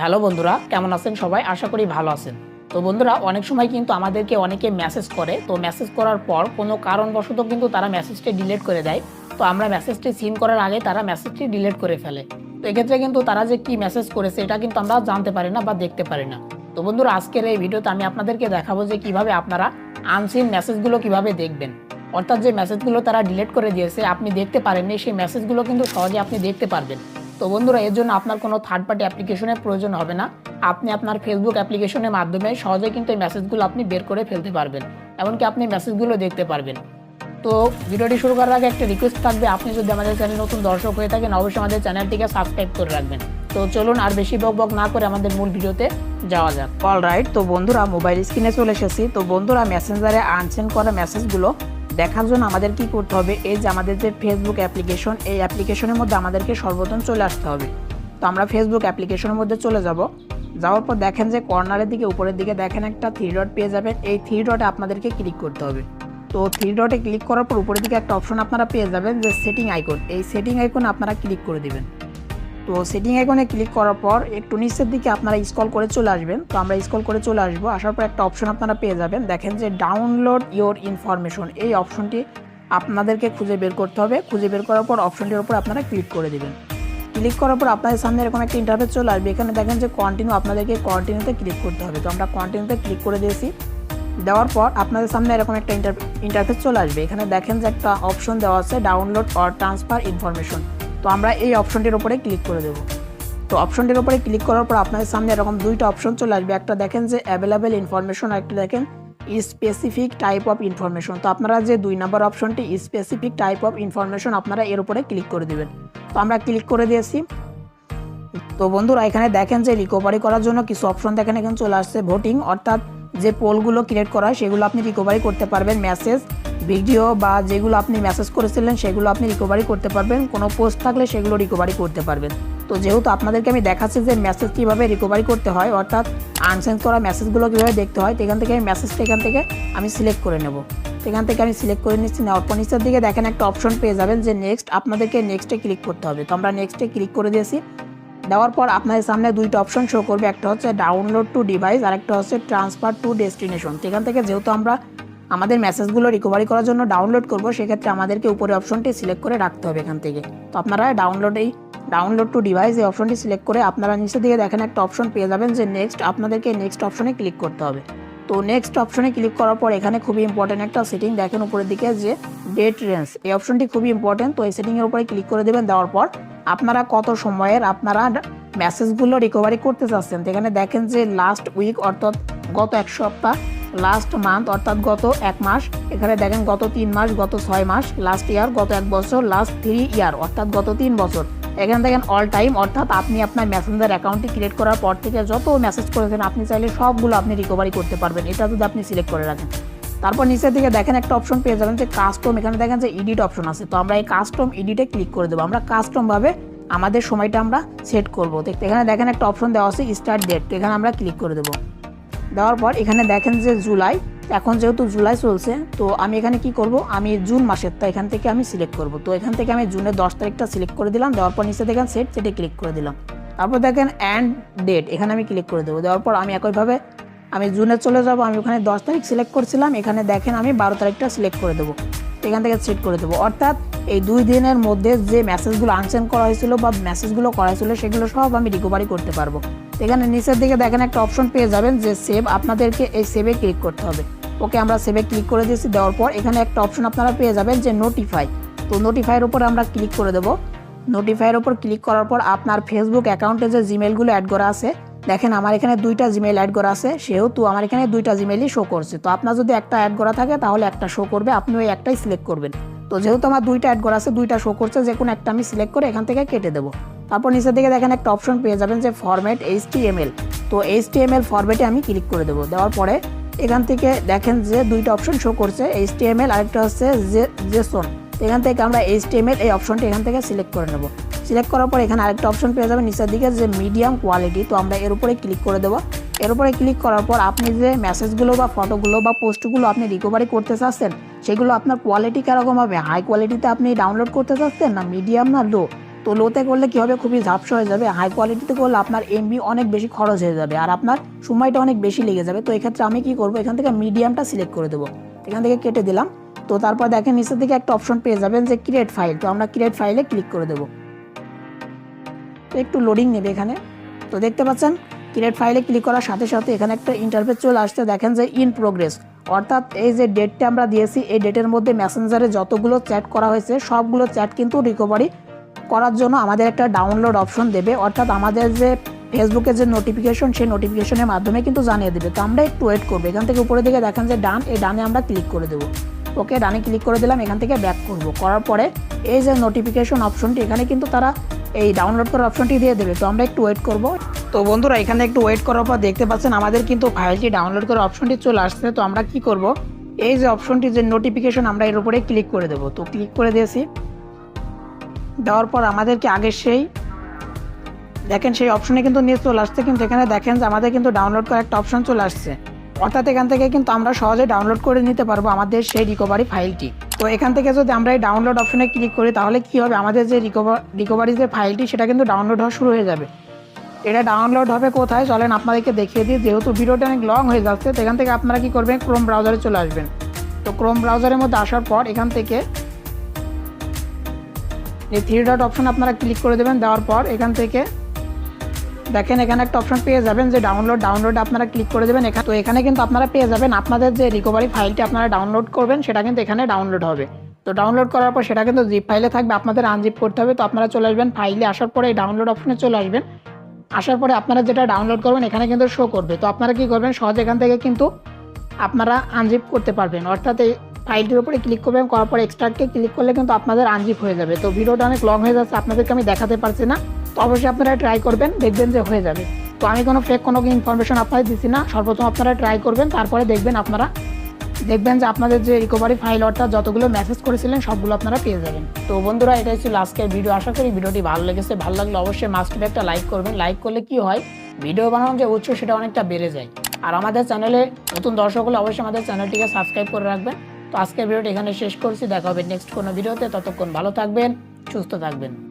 Hello বন্ধুরা, কেমন আছেন সবাই? আশা করি ভালো আছেন। তো বন্ধুরা, অনেক সময় কিন্তু আমাদেরকে অনেকে মেসেজ করে। তো মেসেজ করার পর কোনো কারণবশত কিন্তু তারা মেসেজটি ডিলিট করে দেয়। তো আমরা মেসেজটি সিন করার আগে তারা মেসেজটি ডিলিট করে ফেলে। তো এক্ষেত্রে কিন্তু তারা যে কি মেসেজ করেছে, এটা কিন্তু আমরা জানতে পারি না বা দেখতে পারি না। তো বন্ধুরা, আজকের এই ভিডিওতে আমি আপনাদেরকে দেখাবো যে কীভাবে আপনারা আনসিন মেসেজগুলো কীভাবে দেখবেন। অর্থাৎ যে মেসেজগুলো তারা ডিলিট করে দিয়েছে, আপনি দেখতে পারেননি, সেই মেসেজগুলো কিন্তু সহজে আপনি দেখতে পারবেন। তো বন্ধুরা, এর জন্য আপনার কোনো থার্ড পার্টি অ্যাপ্লিকেশনের প্রয়োজন হবে না। আপনি আপনার ফেসবুক অ্যাপ্লিকেশনের মাধ্যমে সহজে কিন্তু এই মেসেজগুলো আপনি বের করে ফেলতে পারবেন, এমনকি আপনি মেসেজগুলো দেখতে পারবেন। তো ভিডিওটি শুরু করার আগে একটা রিকোয়েস্ট থাকবে, আপনি যদি আমাদের চ্যানেল নতুন দর্শক হয়ে থাকেন, অবশ্যই আমাদের চ্যানেলটিকে সাবস্ক্রাইব করে রাখবেন। তো চলুন আর বেশি বক বক না করে আমাদের মূল ভিডিওতে যাওয়া যাক। অল রাইট তো বন্ধুরা মোবাইল স্ক্রিনে চলে এসেছি। তো বন্ধুরা মেসেঞ্জারে আনসেন্ড করা মেসেজগুলো দেখার জন্য আমাদের কি করতে হবে? এই যে আমাদের যে ফেসবুক অ্যাপ্লিকেশন এই অ্যাপ্লিকেশনের মধ্যে আমাদেরকে সর্বপ্রথম চলে আসতে হবে। তো আমরা ফেসবুক অ্যাপ্লিকেশনের মধ্যে চলে যাব। যাওয়ার পর দেখেন যে কর্নারের দিকে, উপরের দিকে দেখেন একটা থ্রি ডট পেয়ে যাবেন। এই থ্রি ডটে আপনাদেরকে ক্লিক করতে হবে। তো থ্রি ডটে ক্লিক করার পর উপরের দিকে একটা অপশন আপনারা পেয়ে যাবেন যে সেটিং আইকন এই সেটিং আইকন আপনারা ক্লিক করে দিবেন। তো সেটিং আইকনে ক্লিক করার পর একটু নিচের দিকে আপনারা স্ক্রল করে চলে আসবেন। তো আমরা স্ক্রল করে চলে আসব। আসার পর একটা অপশন আপনারা পেয়ে যাবেন। দেখেন যে ডাউনলোড ইওর ইনফরমেশন এই অপশনটি আপনাদেরকে খুঁজে বের করতে হবে। খুঁজে বের করার পর অপশনটির উপর আপনারা ক্লিক করে দিবেন। ক্লিক করার পর আপনাদের সামনে এরকম একটা ইন্টারফেস চলে আসবে। এখানে দেখেন যে কন্টিনিউ আপনাদেরকে কন্টিনিউতে ক্লিক করতে হবে। তো আমরা কন্টিনিউতে ক্লিক করে দিয়েছি। দেওয়ার পর আপনাদের সামনে এরকম একটা ইন্টারফেস চলে আসবে। এখানে দেখেন যে একটা অপশন দেওয়া আছে ডাউনলোড অর ট্রান্সফার ইনফরমেশন তো আমরা এই অপশনটির উপরে ক্লিক করে দেবো। তো অপশনটির উপরে ক্লিক করার পর আপনাদের সামনে এরকম দুইটা অপশন চলে আসবে। একটা দেখেন যে অ্যাভেলেবেল ইনফরমেশন একটা দেখেন স্পেসিফিক টাইপ অফ ইনফরমেশন তো আপনারা যে দুই নম্বর অপশনটি স্পেসিফিক টাইপ অফ ইনফরমেশন আপনারা এর উপরে ক্লিক করে দেবেন। তো আমরা ক্লিক করে দিয়েছি। তো বন্ধুরা, এখানে দেখেন যে রিকভারি করার জন্য কিছু অপশন দেখেন, এখানে চলে আসছে ভোটিং অর্থাৎ যে পোলগুলো ক্রিয়েট করা সেগুলো আপনি রিকভারি করতে পারবেন। মেসেজ ভিডিও বা যেগুলো আপনি মেসেজ করেছিলেন, সেগুলো আপনি রিকভারি করতে পারবেন। কোনো পোস্ট থাকলে সেগুলো রিকভারি করতে পারবেন। তো যেহেতু আপনাদেরকে আমি দেখাচ্ছি যে মেসেজ কীভাবে রিকভারি করতে হয়, অর্থাৎ আনসেন্ড করা মেসেজগুলো কীভাবে দেখতে হয়, সেখান থেকে আমি মেসেজটা এখান থেকে আমি সিলেক্ট করে নেব। সেখান থেকে আমি সিলেক্ট করে নিচ্ছি, নেওয়ার পর নিচের দিকে দেখেন একটা অপশন পেয়ে যাবেন যে নেক্সট আপনাদেরকে নেক্সটে ক্লিক করতে হবে। তো আমরা নেক্সটে ক্লিক করে দিয়েছি। দেওয়ার পর আপনাদের সামনে দুইটা অপশন শো করবে। একটা হচ্ছে ডাউনলোড টু ডিভাইস আর একটা হচ্ছে ট্রান্সফার টু ডেস্টিনেশন এখান থেকে যেহেতু আমরা আমাদের মেসেজগুলো রিকভারি করার জন্য ডাউনলোড করব, সেক্ষেত্রে আমাদেরকে উপরে অপশনটি সিলেক্ট করে রাখতে হবে এখান থেকে। তো আপনারা ডাউনলোড এই ডাউনলোড টু ডিভাইস এই অপশনটি সিলেক্ট করে আপনারা নিচে দিকে দেখেন একটা অপশন পেয়ে যাবেন যে নেক্সট আপনাদেরকে নেক্সট অপশনে ক্লিক করতে হবে। তো নেক্সট অপশনে ক্লিক করার পর এখানে খুবই ইম্পর্টেন্ট একটা সেটিং দেখেন উপরের দিকে যে ডেট রেঞ্জ এই অপশনটি খুবই ইম্পর্টেন্ট তো এই সেটিংয়ের উপরে ক্লিক করে দেবেন, দেওয়ার পর আপনারা কত সময়ের আপনারা মেসেজগুলো রিকভারি করতে চাচ্ছেন? এখানে দেখেন যে লাস্ট উইক অর্থাৎ গত এক সপ্তাহ লাস্ট মান্থ অর্থাৎ গত এক মাস, এখানে দেখেন গত তিন মাস, গত ছয় মাস লাস্ট ইয়ার গত এক বছর লাস্ট থ্রি ইয়ার অর্থাৎ গত তিন বছর। এখানে দেখেন অল টাইম অর্থাৎ আপনি আপনার মেসেঞ্জার অ্যাকাউন্টটি ক্রিয়েট করার পর থেকে যত মেসেজ করেছেন, আপনি চাইলে সবগুলো আপনি রিকভারি করতে পারবেন। এটা যদি আপনি সিলেক্ট করে রাখেন। তারপর নিচের দিকে দেখেন একটা অপশন পেয়ে যাবেন যে কাস্টম এখানে দেখেন যে এডিট অপশন আছে। তো আমরা এই কাস্টম এডিটে ক্লিক করে দেবো। আমরা কাস্টমভাবে আমাদের সময়টা আমরা সেট করব। এখানে দেখেন একটা অপশন দেওয়া আছে স্টার্ট ডেট তো এখানে আমরা ক্লিক করে দেবো। দেওয়ার পর এখানে দেখেন যে জুলাই, এখন যেহেতু জুলাই চলছে, তো আমি এখানে কি করব? আমি জুন মাসের, তো এখান থেকে আমি সিলেক্ট করব। তো এখান থেকে আমি জুনের দশ তারিখটা সিলেক্ট করে দিলাম, দেওয়ার পর নিচে দেখেন সেট সেটে ক্লিক করে দিলাম। তারপর দেখেন অ্যান্ড ডেট এখানে আমি ক্লিক করে দেবো। দেওয়ার পর আমি একইভাবে, আমি জুনে চলে যাব, আমি ওখানে দশ তারিখ সিলেক্ট করছিলাম, এখানে দেখেন আমি বারো তারিখটা সিলেক্ট করে দেবো। এখান থেকে সেট করে দেবো। অর্থাৎ এই দুই দিনের মধ্যে যে মেসেজগুলো আনসেন্ড করা হয়েছিল বা মেসেজগুলো করা হয়েছিল, সেগুলো সব আমি রিকভারি করতে পারব। এখানে নিচের দিকে দেখেন একটা অপশন পেয়ে যাবেন যে সেভ আপনাদেরকে এই সেভে ক্লিক করতে হবে। ওকে, আমরা সেভে ক্লিক করে দিয়েছি, দেওয়ার পর এখানে একটা অপশন আপনারা পেয়ে যাবেন যে নোটিফাই তো নোটিফাইয়ের উপর আমরা ক্লিক করে দেবো। নোটিফাইয়ের উপর ক্লিক করার পর আপনার ফেসবুক অ্যাকাউন্টে যে জিমেলগুলো অ্যাড করা আছে, দেখেন আমার এখানে দুইটা জিমেল অ্যাড করা আছে, সেহেতু আমার এখানে দুইটা জিমেলই শো করছে। তো আপনার যদি একটা অ্যাড করা থাকে, তাহলে একটা শো করবে আপনি ওই একটাই সিলেক্ট করবেন। তো যেহেতু আমার দুইটা অ্যাড করা আছে, দুইটা শো করছে, যে কোনো একটা আমি সিলেক্ট করে এখান থেকে কেটে দেবো। তারপর নিচের দিকে দেখেন একটা অপশন পেয়ে যাবেন যে ফরম্যাট এইচ তো এইচ ফরম্যাটে আমি ক্লিক করে দেবো। দেওয়ার পরে এখান থেকে দেখেন যে দুইটা অপশন শো করছে এইচ টি আরেকটা হচ্ছে যে জেসন এখান থেকে আমরা এইচ এই অপশনটি এখান থেকে সিলেক্ট করে নেব। সিলেক্ট করার পর এখানে আরেকটা অপশন পেয়ে যাবেন নিচের দিকে যে মিডিয়াম কোয়ালিটি তো আমরা এর উপরে ক্লিক করে দেবো। এর উপরে ক্লিক করার পর আপনি যে মেসেজগুলো বা ফটোগুলো বা পোস্টগুলো আপনি রিকভারি করতে চাচ্ছেন সেগুলো আপনার কোয়ালিটি কীরকম হবে? হাই কোয়ালিটিতে আপনি ডাউনলোড করতে চাচ্ছেন না মিডিয়াম না লো তো লোতে করলে কী হবে? খুবই ঝাপসা হয়ে যাবে। হাই কোয়ালিটিতে করলে আপনার এমবি অনেক বেশি খরচ হয়ে যাবে আর আপনার সময়টা অনেক বেশি লেগে যাবে। তো এক্ষেত্রে আমি কি করব? এখান থেকে মিডিয়ামটা সিলেক্ট করে দেবো। এখান থেকে কেটে দিলাম। তো তারপর দেখেন নিচের দিকে একটা অপশন পেয়ে যাবেন যে ক্রিয়েট ফাইল তো আমরা ক্রিয়েট ফাইলে ক্লিক করে দেবো। তো একটু লোডিং নেবে এখানে। তো দেখতে পাচ্ছেন ক্রিয়েট ফাইলে ক্লিক করার সাথে সাথে এখানে একটা ইন্টারফেস চলে আসতে দেখেন যে ইন প্রোগ্রেস অর্থাৎ এই যে ডেটটা আমরা দিয়েছি, এই ডেটের মধ্যে মেসেঞ্জারে যতগুলো চ্যাট করা হয়েছে, সবগুলো চ্যাট কিন্তু রিকভারি করার জন্য আমাদের একটা ডাউনলোড অপশন দেবে। অর্থাৎ আমাদের যে ফেসবুকে যে নোটিফিকেশন সেই নোটিফিকেশনের মাধ্যমে কিন্তু জানিয়ে দেবে। তো আমরা একটু ওয়েট করব। এখান থেকে উপরে দিকে দেখেন যে ডান এই ডানে আমরা ক্লিক করে দেবো। ওকে ডানে ক্লিক করে দিলাম, এখান থেকে ব্যাক করব। করার পরে এই যে নোটিফিকেশন অপশনটি এখানে কিন্তু তারা এই ডাউনলোড করার অপশনটি দিয়ে দেবে। তো আমরা একটু ওয়েট করব। তো বন্ধুরা, এখানে একটু ওয়েট করার পর দেখতে পাচ্ছেন আমাদের কিন্তু ফাইলটি ডাউনলোড করার অপশনটি চলে আসছে। তো আমরা কি করব? এই যে অপশনটি যে নোটিফিকেশন আমরা এর উপরে ক্লিক করে দেবো। তো ক্লিক করে দিয়েছি। দেওয়ার পর আমাদেরকে আগের সেই, দেখেন সেই অপশনে কিন্তু নিয়ে চলে আসছে। কিন্তু এখানে দেখেন যে আমাদের কিন্তু ডাউনলোড করার একটা অপশন চলে আসছে। অর্থাৎ এখান থেকে কিন্তু আমরা সহজে ডাউনলোড করে নিতে পারব আমাদের সেই রিকভারি ফাইলটি তো এখান থেকে যদি আমরা এই ডাউনলোড অপশনে ক্লিক করি, তাহলে কি হবে? আমাদের যে রিকভার রিকভারি যে ফাইলটি সেটা কিন্তু ডাউনলোড হওয়া শুরু হয়ে যাবে। এটা ডাউনলোড হবে কোথায়? চলেন আপনাদেরকে দেখিয়ে দিই। যেহেতু ভিডিওটা অনেক লং হয়ে যাচ্ছে সেখান থেকে আপনারা কি করবেন? ক্রোম ব্রাউজারে চলে আসবেন। তো ক্রোম ব্রাউজারের মধ্যে আসার পর এখান থেকে এই থ্রি ডট অপশন আপনারা ক্লিক করে দেবেন। দেওয়ার পর এখান থেকে দেখেন এখানে একটা অপশন পেয়ে যাবেন যে ডাউনলোড ডাউনলোড আপনারা ক্লিক করে দেবেন এখানে। তো এখানে কিন্তু আপনারা পেয়ে যাবেন আপনাদের যে রিকভারি ফাইলটি আপনারা ডাউনলোড করবেন, সেটা কিন্তু এখানে ডাউনলোড হবে। তো ডাউনলোড করার পর সেটা কিন্তু জিপ ফাইলে থাকবে, আপনাদের আনজিপ করতে হবে। তো আপনারা চলে আসবেন ফাইলে আসার পরে এই ডাউনলোড অপশনে চলে আসবেন। আসার পরে আপনারা যেটা ডাউনলোড করবেন, এখানে কিন্তু শো করবে। তো আপনারা কি করবেন, সহজ এখান থেকে কিন্তু আপনারা আনজিপ করতে পারবেন। অর্থাৎ এই ফাইলটির উপরে ক্লিক করবেন, করার পরে এক্সট্রাক্টে ক্লিক করলে কিন্তু আপনাদের আনজিপ হয়ে যাবে। তো ভিডিওটা অনেক লং হয়ে যাচ্ছে, আপনাদেরকে আমি দেখাতে পারছি না। তো অবশ্যই আপনারা ট্রাই করবেন, দেখবেন যে হয়ে যাবে। তো আমি কোনো ফেক কোনো ইনফরমেশন আপনাদের দিচ্ছি না। সর্বপ্রথম আপনারা ট্রাই করবেন, তারপরে দেখবেন আপনারা দেখবেন যে আপনাদের যে রিকভারি ফাইল অর্থাৎ যতগুলো মেসেজ করেছিলেন, সবগুলো আপনারা পেয়ে যাবেন। তো বন্ধুরা, এটাই ছিল আজকের ভিডিও আশা করি ভিডিওটি ভালো লেগেছে। ভালো লাগলে অবশ্যই মাস্ট একটা লাইক করবেন। লাইক করলে কি হয়? ভিডিও বানানোর যে উৎস, সেটা অনেকটা বেড়ে যায়। আর আমাদের চ্যানেলে নতুন দর্শক হলে অবশ্যই আমাদের চ্যানেলটিকে সাবস্ক্রাইব করে রাখবেন। তো আজকের ভিডিওটি এখানে শেষ করছি। দেখা হবে নেক্সট কোনো ভিডিওতে ততক্ষণ ভালো থাকবেন, সুস্থ থাকবেন।